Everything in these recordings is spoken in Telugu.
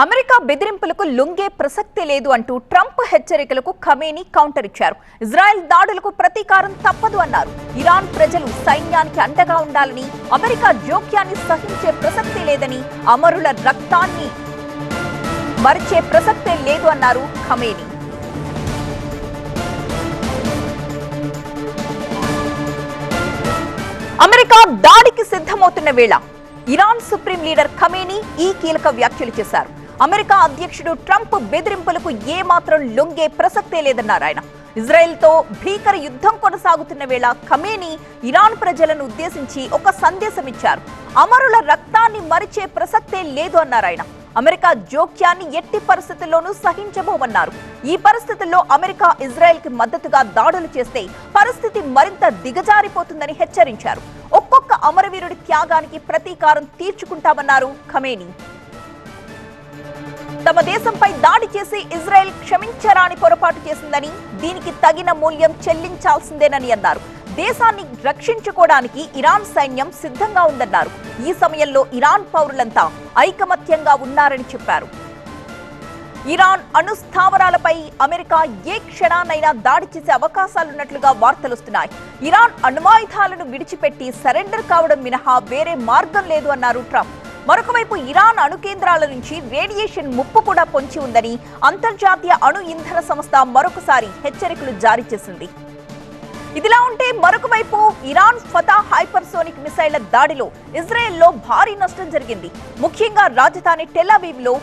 అమెరికా బెదిరింపులకు లొంగే ప్రసక్తే లేదు అంటూ ట్రంప్ హెచ్చరికలకు ఖమేని కౌంటర్ ఇచ్చారు. ఇజ్రాయెల్ దాడులకు ప్రతీకారం తప్పదు అన్నారు. ఇరాన్ ప్రజలు సైన్యానికి అండగా ఉండాలని అమెరికా జోక్యాన్ని సహించే ప్రసక్తి లేదని అమరుల రక్తాన్ని మరిచే ప్రసక్తే లేదు అన్నారు ఖమేని. అమెరికా దాడికి సిద్ధమవుతున్న వేళ ఇరాన్ సుప్రీం లీడర్ ఖమేని ఈ కీలక వ్యాఖ్యలు చేశారు. అమెరికా అధ్యక్షుడు ట్రంప్ బెదిరింపులకు ఏమాత్రం లొంగే ప్రసక్తే లేదన్నారు ఆయన. ఇజ్రాయెల్తో భీకర యుద్ధం కొనసాగుతున్న వేళ ఖమేని ఇరాన్ ప్రజలను ఉద్దేశించి ఒక సందేశం ఇచ్చారు. అమరుల రక్తాన్ని మరిచే ప్రసక్తే లేదు అన్నారు ఆయన. అమెరికా జోక్యాన్ని ఎట్టి పరిస్థితుల్లోనూ సహించబోమన్నారు. ఈ పరిస్థితుల్లో అమెరికా ఇజ్రాయెల్కి మద్దతుగా దాడులు చేస్తే పరిస్థితి మరింత దిగజారిపోతుందని హెచ్చరించారు. ఒక్కొక్క అమరవీరుడి త్యాగానికి ప్రతీకారం తీర్చుకుంటామన్నారు ఖమేని. తమ దేశంపై దాడి చేసి ఇజ్రాయెల్ క్షమించరాని పొరపాటు చేసిందని దీనికి తగిన మూల్యం చెల్లించాల్సిందేనని అన్నారు. దేశాన్ని రక్షించుకోవడానికి ఇరాన్ సైన్యం సిద్ధంగా ఉందన్నారు. ఈ సమయంలో ఇరాన్ పౌరులంతా ఐకమత్యంగా ఉన్నారని చెప్పారు. ఇరాన్ అణు స్థావరాలపై అమెరికా ఏ క్షణానైనా దాడి చేసే అవకాశాలున్నట్లుగా వార్తలొస్తున్నాయి. ఇరాన్ అణ్వాయుధాలను విడిచిపెట్టి సరెండర్ కావడం మినహా వేరే మార్గం లేదు అన్నారు ట్రంప్. మరొక వైపు ఇరాన్ అణు కేంద్రాల నుంచి రేడియేషన్ ముప్పు కూడా పొంచి ఉందని అంతర్జాతీయ అణు ఇంధన సంస్థ మరొకసారి హెచ్చరికలు జారీ చేసింది. ఇదిలా ఉంటే మరొక వైపు ఇరాన్ ఫతా హైపర్సోనిక్ మిసైళ్ళ దాడిలో ఇజ్రాయెల్లో భారీ నష్టం జరిగింది. ముఖ్యంగా రాజధాని టెలావీవ్లో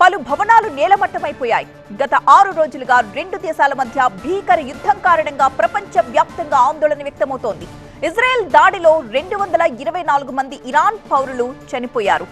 పలు భవనాలు నేలమట్టమైపోయాయి. గత ఆరు రోజులుగా రెండు దేశాల మధ్య భీకర యుద్ధం కారణంగా ప్రపంచ వ్యాప్తంగా ఆందోళన వ్యక్తమవుతోంది. ఇజ్రాయెల్ దాడిలో రెండు వందల ఇరవై నాలుగు మంది ఇరాన్ పౌరులు చనిపోయారు.